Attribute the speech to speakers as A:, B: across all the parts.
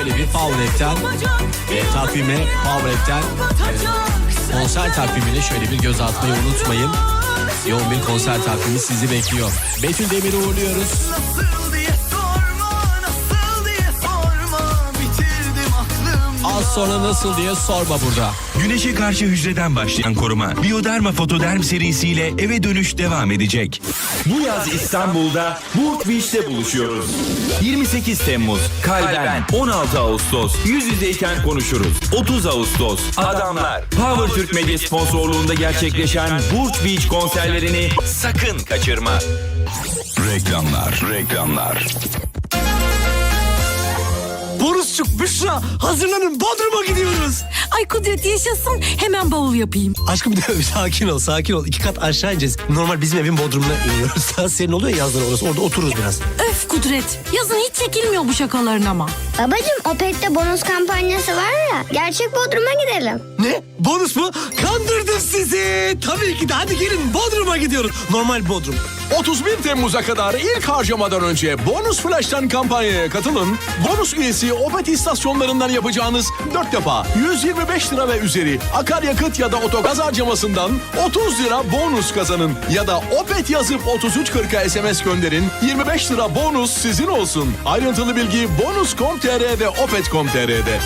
A: şöyle bir Favoret'ten e, takvime Favoret'ten e, konser takvimine şöyle bir göz atmayı unutmayın. Yoğun bir konser takvimi sizi bekliyor. Betül Demir'i uğurluyoruz. Sonra nasıl diye sorma burada.
B: Güneşe karşı hücreden başlayan koruma Bioderma Fotoderm serisiyle eve dönüş devam edecek.
C: Bu yaz İstanbul'da Boot Beach'te buluşuyoruz. 28 Temmuz Kalben, 16 Ağustos yüz yüzeyken konuşuruz. 30 Ağustos Adamlar Power Türk Medya sponsorluğunda gerçekleşen Boot Beach konserlerini sakın kaçırma.
B: Reklamlar, reklamlar.
D: Borusçuk, Büşra hazırlanın Bodrum'a gidiyoruz.
E: Ay Kudret yaşasın hemen bavul yapayım.
D: Aşkım bir sakin ol sakin ol. İki kat aşağı ineceğiz. Normal bizim evin Bodrum'una iniyoruz. Daha senin oluyor ya yazları orası. Orada otururuz biraz.
E: Öf Kudret yazın hiç çekilmiyor bu şakaların ama.
F: Babacım Opet'te bonus kampanyası var ya. Gerçek Bodrum'a gidelim.
D: Ne? Bonus mu? Kandırdım sizi. Tabii ki de hadi gelin Bodrum'a gidiyoruz. Normal Bodrum.
G: 31 Temmuz'a kadar ilk harcamadan önce Bonus Flash'tan kampanyaya katılın. Bonus üyesi Opet istasyonlarından yapacağınız 4 defa 125 lira ve üzeri akaryakıt ya da otogaz harcamasından 30 lira bonus kazanın. Ya da Opet yazıp 3340'a SMS gönderin. 25 lira bonus sizin olsun. Ayrıntılı bilgi bonus.com.tr ve opet.com.tr'de.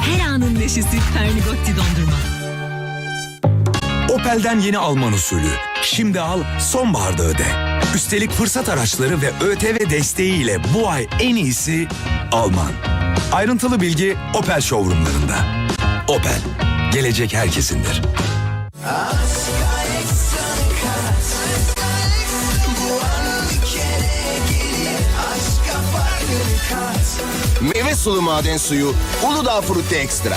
H: Her anın neşesi. Her dondurma.
I: Opel'den yeni Alman usulü. Şimdi al, sonbaharda öde. Üstelik fırsat araçları ve ÖTV desteğiyle bu ay en iyisi Alman. Ayrıntılı bilgi Opel showroomlarında. Opel, gelecek herkesindir.
J: Meyve sulu maden suyu Uludağ Frutti Ekstra.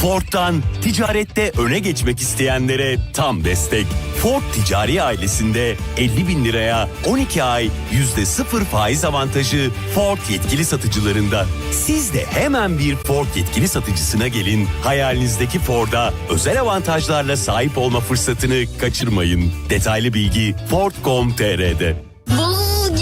C: Ford'dan ticarette öne geçmek isteyenlere tam destek. Ford ticari ailesinde 50 bin liraya 12 ay %0 faiz avantajı Ford yetkili satıcılarında. Siz de hemen bir Ford yetkili satıcısına gelin. Hayalinizdeki Ford'a özel avantajlarla sahip olma fırsatını kaçırmayın. Detaylı bilgi Ford.com.tr'de.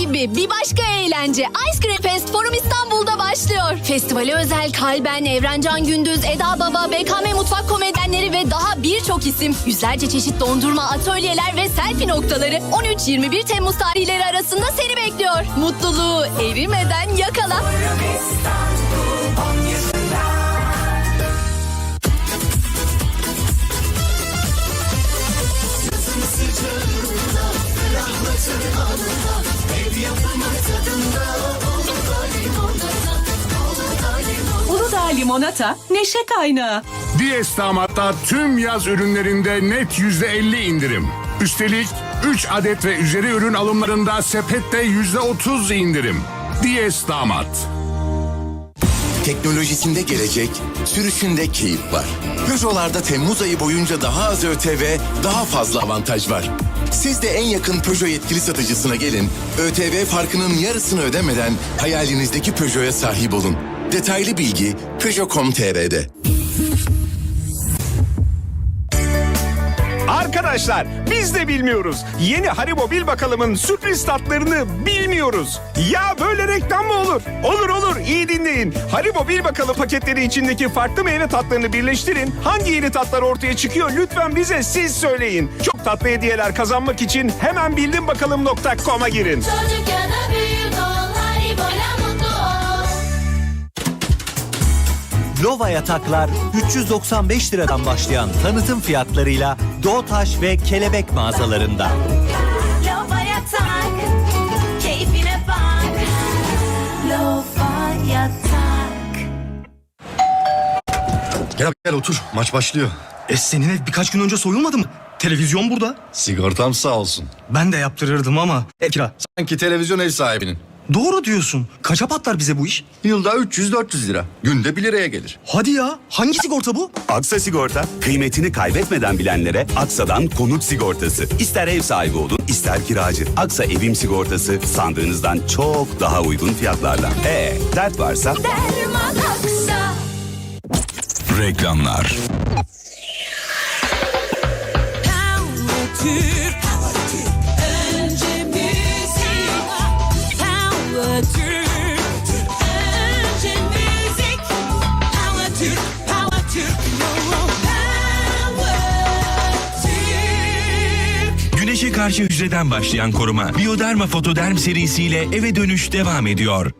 H: Gibi bir başka eğlence. Ice Cream Fest Forum İstanbul'da başlıyor. Festivale özel Kalben, Evrencan Gündüz, Eda Baba, BKM Mutfak komedyenleri ve daha birçok isim. Yüzlerce çeşit dondurma, atölyeler ve selfie noktaları 13-21 Temmuz tarihleri arasında seni bekliyor. Mutluluğu erimeden yakala.
E: Uludağ limonata neşe kaynağı.
G: Diyes Damat'ta tüm yaz ürünlerinde net %50 indirim. Üstelik 3 adet ve üzeri ürün alımlarında sepette %30 indirim. Diyes Damat.
J: Teknolojisinde gelecek, sürüşünde keyif var. Peugeot'larda Temmuz ayı boyunca daha az ÖTV, daha fazla avantaj var. Siz de en yakın Peugeot yetkili satıcısına gelin. ÖTV farkının yarısını ödemeden hayalinizdeki Peugeot'a sahip olun. Detaylı bilgi Peugeot.com.tr'de.
K: Arkadaşlar biz de bilmiyoruz. Yeni Haribo Bil Bakalım'ın sürpriz tatlarını bilmiyoruz. Ya böyle reklam mı olur? Olur olur iyi dinleyin. Haribo Bil Bakalım paketleri içindeki farklı meyve tatlarını birleştirin. Hangi yeni tatlar ortaya çıkıyor lütfen bize siz söyleyin. Çok tatlı hediyeler kazanmak için hemen bildimbakalım.com'a girin.
H: Çocuk
D: Lova yataklar 395 liradan başlayan tanıtım fiyatlarıyla
L: Doğutaş ve Kelebek mağazalarında.
M: Lofaya tak, keyfine bak. Lofaya tak.
N: Gel gel otur. Maç başlıyor. E senin ev birkaç gün önce soyulmadı mı? Televizyon burada. Sigortam sağ olsun. Ben de yaptırırdım ama. E kira. Sanki televizyon ev sahibinin. Doğru diyorsun. Kaça patlar bize bu iş? Yılda 300-400 lira. Günde 1 liraya gelir. Hadi ya. Hangi sigorta bu?
L: Aksa Sigorta, kıymetini kaybetmeden bilenlere Aksa'dan konut sigortası. İster ev sahibi olun, ister kiracı. Aksa Evim Sigortası sandığınızdan çok daha uygun fiyatlarla. E, dert varsa
M: Derman aksa.
B: Reklamlar.
M: Türk.
B: Karşı hücreden başlayan koruma Bioderma Fotoderm serisiyle eve dönüş devam ediyor.